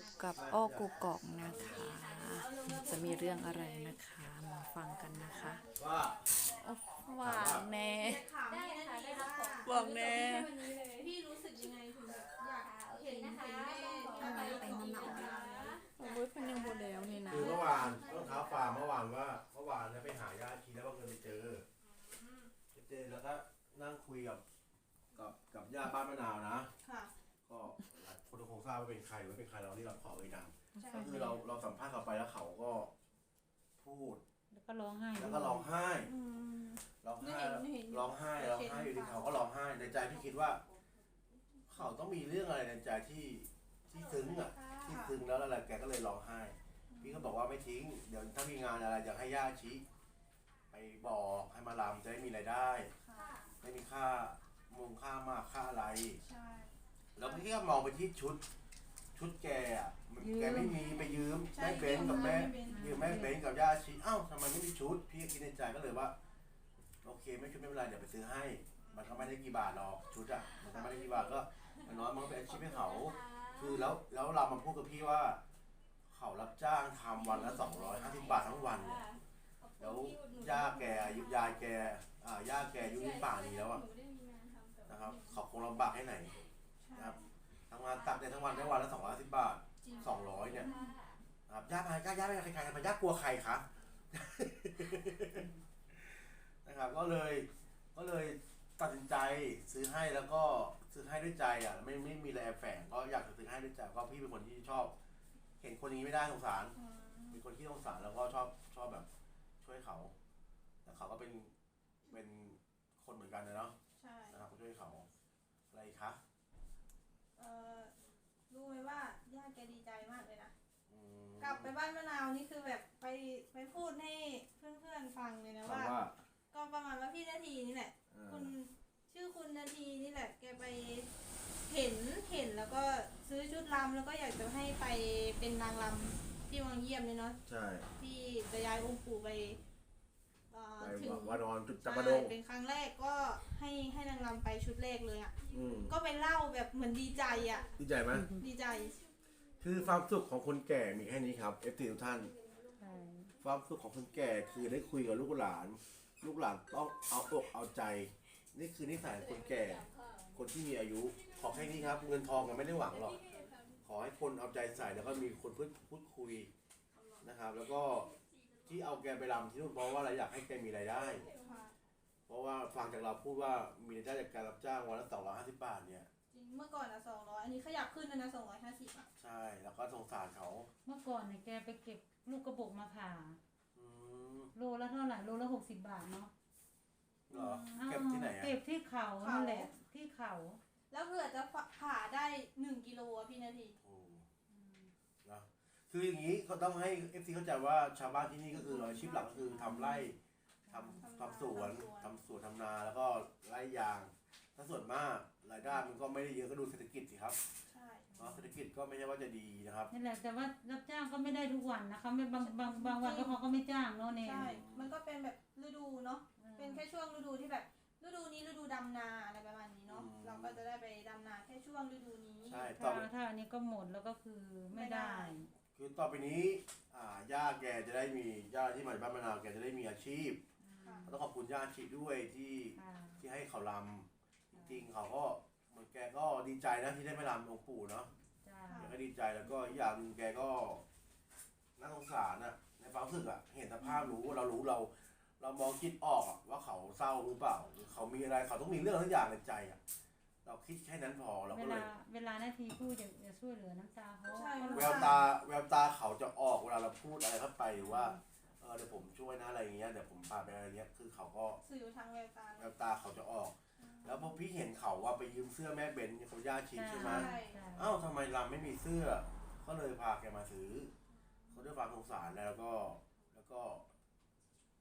บกับอ้อกูกอกนะคะ จะมีเรื่องอะไรนะคะ มาฟังกันนะคะว่าโอ้หวานแน่ถามพี่นาทีว่าบอกแน่พี่รู้สึกยังไงถึงแบบอยากเห็นเห็นแม่ทำไมไปนานๆโอ้ยเป็นยังโบแล้วนี่นะคือเมื่อวานต้องเท้าฟาร์มเมื่อวานว่าเมื่อวานเนี่ยไปหาญาติทีแล้วบังเอิญไปเจอไปเจอแล้วก็นั่งคุยกับกับกับญาติบ้านมะนาวนะ ค่ะ ก็หลายคนค งทราบว่าเป็นใครว่าเป็นใครเราที่เราขอเอ่ยนามใช่ก็คือเราเราสัมภาษณ์เขาไปแล้วเขาก็พูด แล้วก็ร้องไห้แล้วก็ร้องไห้อืม ร้องไห้ไม่เห็นไม่เห็นร้องไห้ร้องไห้อยู่ดีเขาก็ร้องไห้ในใจพี่คิดว่า เขาต้องมีเรื่องอะไรในใจที่ที่ซึ้งอะ ที่ซึ้งแล้วอะไรแกก็เลยร้องไห้ พี่ก็บอกว่าไม่ทิ้ง เดี๋ยวถ้ามีงานอะไรจะให้ย่าชี้ไปบอกให้มาลำจะได้มีรายได้ ค่ะ ไม่มีค่ามุงค่ามากค่าอะไร ใช่ แล้วพี่ก็มองไปที่ชุด ชุดแกอะแกไม่มีไปยืมแม่เบนกับแม่ยืมแม่เบนกับย่าชี้อ้าวทำไมไม่มีชุด พี่ก็คิดในใจก็เลยว่า โอเคไม่ชุดไม่เป็นไรเดี๋ยวไปซื้อให้ มันก็ไม่ได้กี่บาทหรอกชุดอะมันก็ไม่ได้กี่บาทก็อย่างน้อยมันก็เป็นอาชีพให้เขา คือแล้วแล้วเรามาพูดกับพี่ว่า เขารับจ้างทำวันละสองร้อยห้าสิบบาททั้งวันเนี่ยแล้วย่าแกอายุยายแกอ่าย่าแกอายุนี่ป่านนี้แล้วอะนะครับเขาคงลำบากให้ไหนนะครับ ทำงานตักเนี่ยทั้งวันได้วันละสองร้อยสิบบาทสองร้อยเนี่ยนะครับย่าพายย่าย่าไม่ใครใครมาย่ากลัวใครคะนะครับก็เลยก็เลยตัดสินใจซื้อให้แล้วก็ซื้อให้ด้วยใจอะไม่ไม่มีอะไรแอบแฝงก็อยากจะซื้อให้ด้วยใจก็พี่เป็นคนที่ชอบ เห็นคนอย่างนี้ไม่ได้สงสารเป็นคนที่สงสารแล้วก็ชอบชอบแบบ ช่วยเขาแต่เขาก็เป็นเป็นคนเหมือนกันนะเนาะใช่นะครับก็ช่วยเขาอะไรอีกคะเอ่อรู้ ไหมว่าย่าแกดีใจมากเลยนะอืมกลับไปบ้านมะนาวนี่คือแบบไปไปพูดให้เพื่อนๆฟังเลยนะว่าคำว่าก็ประมาณว่าพี่นาทีนี่แหละ เอ่อคุณชื่อคุณนาทีนี่แหละ แกไปเห็นเห็นแล้วก็ซื้อชุดรำแล้วก็อยากจะให้ไปเป็นนางรำที่วังเยี่ยมเนี่ยเนาะใช่ ที่จะย้ายองค์ปู่ไปเอ่ อไปถึงวานอนจุดจับใช่ประดงเป็นครั้งแรกก็ให้ให้นางรำไปชุดแรกเลยอะ อืมก็ไปเล่าแบบเหมือนดีใจอะ ดีใจไหมดีใจ คือความสุขของคนแก่มีแค่นี้ครับเอฟซีทุกท่าน ใช่ความสุขของคนแก่คือได้คุยกับลูกหลาน ลูกหลานต้องเอาอกเอาใจ นี่คือนิสัยของคนแก่ คนที่มีอายุ ขอแค่นี้ครับ เงินทองกันไม่ได้หวังหรอก ขอให้คนเอาใจใส่แล้วก็มีคนพูดพูดคุยนะครับ แล้วก็ ที่เอาแกไปรำที่นู่นเพราะว่าเราอยากให้แกมีรายได้เพราะว่าฟังจากเราพูดว่ามีรายได้จากการรับจ้างวันละสองร้อยห้าสิบบาทเนี่ย จริงเมื่อก่อนอะสองร้อยอันนี้ขยับขึ้นแล้วนะสองร้อยห้าสิบอะใช่แล้วก็สงสารเขาเมื่อก่อนเนี่ยแกไปเก็บลูกกระบอกมาผ่า อืมโลละเท่าไหร่โลละหกสิบบาทเนาะเหรอเก็บที่ไหนอะเก็บที่เขานั่นแหละที่เขา แล้วเผื่อจะผ่าได้หนึ่งกิโลอะพี่นาทีโอ้นะ คืออย่างนี้เขาต้องให้เอฟซีเข้าใจว่าชาวบ้านที่นี่ก็คืออาชีพหลักก็คือทำไร่ทำทำสวนทำสวนทำนาแล้วก็ไร่ยาง ถ้าส่วนมากรายได้มันก็ไม่ได้เยอะก็ดูเศรษฐกิจสิครับใช่ เนาะเศรษฐกิจก็ไม่ใช่ว่าจะดีนะครับนี่แหละแต่ว่ารับจ้างก็ไม่ได้ทุกวันนะคะไม่บางบางบางวันก็เขาก็ไม่จ้างเนาะเนี่ย ใช่ มันก็เป็นแบบฤดูเนาะเป็นแค่ช่วงฤดูที่แบบฤดูนี้ฤดูดำนาอะไรประมาณนี้เนาะ อืม เราก็จะได้ไปดำนาแค่ช่วงฤดูนี้ ใช่ต่อถ้าไปถ้าอันนี้ก็หมดแล้วก็คือไม่ได้ คือต่อไปนี้อ่าย่าแกจะได้มีย่าที่มาจากบ้านมะนาวแกจะได้มีอาชีพ ค่ะ ต้องขอบคุณย่าอาชีพด้วยที่ค่ะที่ให้เขาลำจริงๆเขาก็เหมือนแกก็ดีใจนะที่ได้มาลำองค์ปู่เนาะ จ้าแกก็ดีใจแล้วก็อีกอย่างหนึ่งแกก็น่าสงสารนะในความรู้สึกอะเห็นสภาพรู้เรารู้เรา เรามองคิดออกอะว่าเขาเศร้าหรือเปล่าหรือเขามีอะไรเขาต้องมีเรื่องทุกอย่างในใจอะเรา คิดแค่นั้นพอเราเวก็เลลาย เวลานาทีพูดจะจะช่วยเหลือน้ำตาเขาใช่แววตาแววตาเขาจะออกเวลาเราพูดอะไรเข้าไปหรือว่าเออเดี๋ยวผมช่วยนะอะไรอย่างเงี้ยเดี๋ยวผมพาไปอะไรเงี้ยคือเขาก็สื่อทางแววตาแววตาเขาจะออก แล้วพอพี่เห็นเขาว่าไปยืมเสื้อแม่เบนเขาย่าชิดใช่ไหมใช่ เอ้าทำไมลำไม่มีเสื้อ ก็เลยพาแกมาซื้อเขาด้วยความสงสารแล้วก็ แล้วก็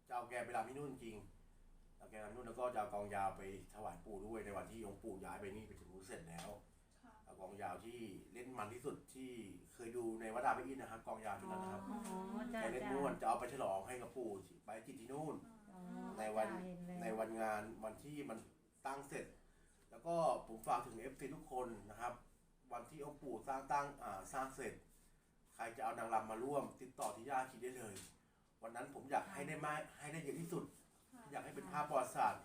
จะเอาแกไปลำที่นู่นจริง เอาแกลำที่นู่นแล้วก็จะเอากองยาวไปถวายปู่ด้วยในวันที่องค์ปู่ย้ายไปนี่ไปถึงรู้นเสร็จแล้วค่ะเอากองยาวที่เล่นมันที่สุดที่เคยดูในวัดดาพระอินทร์นะครับกองยาวชุดนั้นนะครับอ๋อจ้าแกเล่นจ้านู่นจะเอาไปฉลองให้กับปู่ไปจิตที่นู่น อ๋อในวันจ้าเห็แล้วในวันงานวันที่มันตั้งเสร็จ แล้วก็ผมฝากถึง FC ทุกคนนะครับ วันที่องค์ปู่สร้างตั้งอ่าสร้างเสร็จ ใครจะเอานางรำมาร่วม ติดต่อที่ย่าชีได้เลย วันนั้นผมอยากให้ได้มากให้ได้เยอะที่สุด อยากให้เป็นภาพประวัติศาสตร์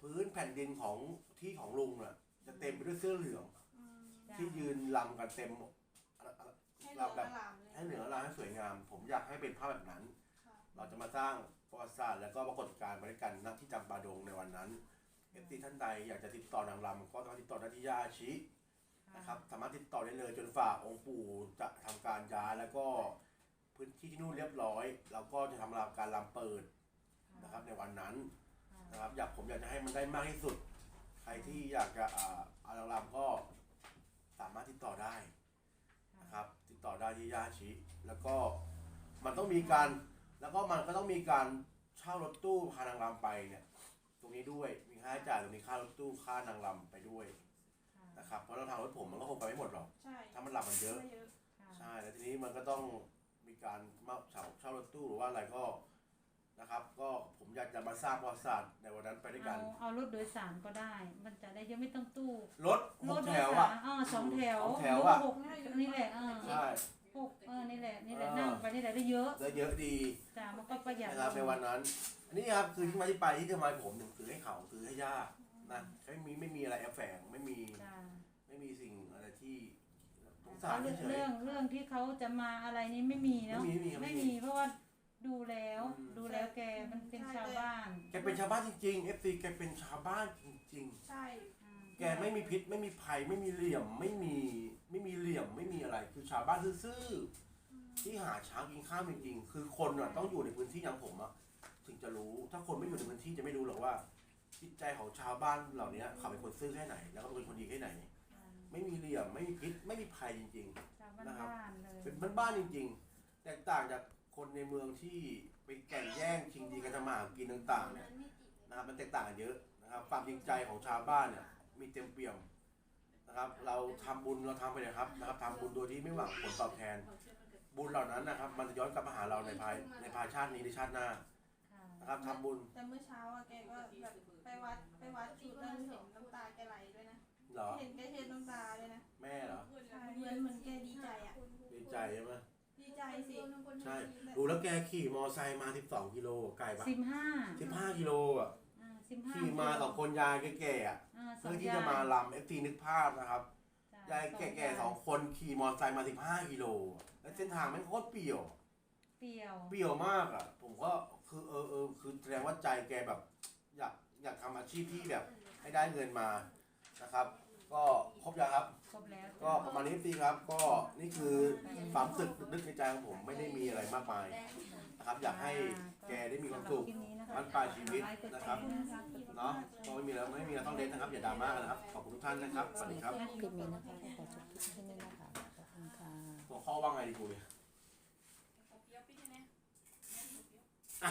พื้นแผ่นดินของที่ของลุงน่ะ จะเต็มไปด้วยเสื้อเหลืองอืมที่ยืนลำกันเต็มให้เหลืองอลามเลยให้เหนือลาให้สวยงาม ผมอยากให้เป็นภาพแบบนั้นค่ะเราจะมาสร้างประวัติศาสตร์และก็ปรากฏการณ์มาด้วยกันณที่จำปาดงในวันนั้นเอฟซีท่านใดอยากจะติดต่อนางรำก็ต้องติดต่อได้ที่ย่าอาชินะครับสามารถติดต่อได้เลยจนฝ่าองค์ปู่จะทำการย้ายแล้วก็พื้นที่ที่นู่นเรียบร้อยเราก็จะทำการรำเปิด นะครับในวันนั้นนะครับอยากผมอยากจะให้มันได้มากที่สุด ใครที่อยากจะอ่าเอานางรำก็สามารถติดต่อได้นะครับ ติดต่อได้ที่ย่าอาชิ แล้วก็มันต้องมีการแล้วก็มันก็ต้องมีการเช่ารถตู้พานางรำไปเนี่ยตรงนี้ด้วยมีค่าใช้จ่ายตรงนี้ค่ารถตู้ค่านางรำไปด้วยนะครับเพราะเราทางรถผมมันก็คงไปไม่หมดหรอกใช่ถ้ามันหลับมันเยอะไม่เยอะใช่แล้วทีนี้มันก็ต้องมีการมาเช่าเช่ารถตู้หรือว่าอะไรก็ นะครับ ก็ผมอยากจะมาสร้างประวัติศาสตร์ในวันนั้นไปด้วยกัเอาน เอารถโดยสารก็ได้ มันจะได้เยอะไม่ต้องตู้รถหรกถโดแถยวสาอะ รอ๋อสองแถวสองแถวอะหกนี่แหละเออใช่ หกเออนี่แหละนี่แหละเออ นั่งไปนี่แหละได้เยอะได้เยอะดีจ้ามันก็ประหยัดนะครับในวันนั้นอันนี้ครับคือที่มาที่ไปที่ทำไมผมถึงถือให้เขาถือให้ย่านะไม่มีไม่มีอะไรแอบแฝงไม่มีจ้าไม่มีสิ่งอะไรที่สงเพสารราะเรื่องเฉย เรื่องเรื่องที่เขาจะมาอะไรนี้ไม่มีเนาะไม่มีไม่มี ดูแล้วอืม ดูแล้วแกมันเป็นชาวบ้านๆแกเป็นชาวบ้านจริงๆ FC แกเป็นชาวบ้านจริง ใช่ อืมๆ แกไม่มีพิษไม่มีภัยไม่มีเหลี่ยมไม่มีไม่มีเหลี่ยมไม่มีอะไร คือชาวบ้านซื่อๆที่หาเช้ากินข้าวจริงๆ คือคนน่ะต้องอยู่ในพื้นที่อย่างผมอะถึงจะรู้ ถ้าคนไม่อยู่ในพื้นที่จะไม่รู้หรอกว่า จิตใจของชาวบ้านเหล่านี้เขาเป็นคนซื่อแค่ไหน แล้วก็เป็นคนดีแค่ไหน ไม่มีเหลี่ยมไม่มีพิษไม่มีภัยจริงๆชาวบ้านๆเลยเป็นบ้านๆจริง ๆ แตกต่างจาก คนในเมืองที่ไปแข่งแย่งชิงดีกันทำมาหากินต่างๆเนี่ยนะครับมันแตกต่างกันเยอะนะครับความจริงใจของชาวบ้านเนี่ยมีเต็มเปี่ยมนะครับ เราทำบุญเราทำไปเลยครับนะครับทำบุญโดยที่ไม่หวังผลตอบแทน บุญเหล่านั้นนะครับ มันจะย้อนกลับมาหาเราในภายในภายชาตินี้ในชาติหน้าค่ะนะครับทำบุญแต่เมื่อเช้าอะแกก็แบบไปวัดไปวัดจุดแล้วเห็นน้ำตาแกไหลด้วยนะ เหรอเห็นแกเช็ดน้ำตาเลยนะแม่เหรอใช่เหมือนเหมือนแกดีใจอะดีใจใช่ไหมดี ใจสิใช่ดูแล้วแกขี่มอไซค์มา 12 กิโลไกลปะสิบห้า15 กิโลอะอ่าสิบห้าขี่มาสองคนยายแก่ๆอะอ่าสอเพื่งอที่จะมาลำเอฟซีนึกภาพนะครับจ้ะยายแก่ๆสองคนขี่มอเตอร์ไซค์มา15กิโลแล้วเส้นทางมันโคตรเปี่ยว เปรี้ยว เปี่ยวมากอะ ผมก็คือเออเออคือแสดงว่าใจแกแบบ อยากอยากทำอาชีพที่แบบ ให้ได้เงินมานะครับ ก็ครบยังครับ ครบแล้วก็ประมาณนี้สิครับ ก็นี่คือความรู้สึกลึกๆในใจของผมไม่ได้มีอะไรมากมายนะครับ อยากให้แกได้มีความสุขสำหรับคลิปนี้นะคะบ้านปลายชีวิตนะครับเนาะก็ไม่มีแล้วไม่มีอะไรต้องเล่นนะครับ อย่าดราม่ากันนะครับ ขอบคุณทุกท่านนะครับสวัสดีครับคลิปนี้นะคะขอจบคลิปที่นี่นะคะขอบคุณค่ะหัวข้อว่าไงดีกูเนี่ยอะ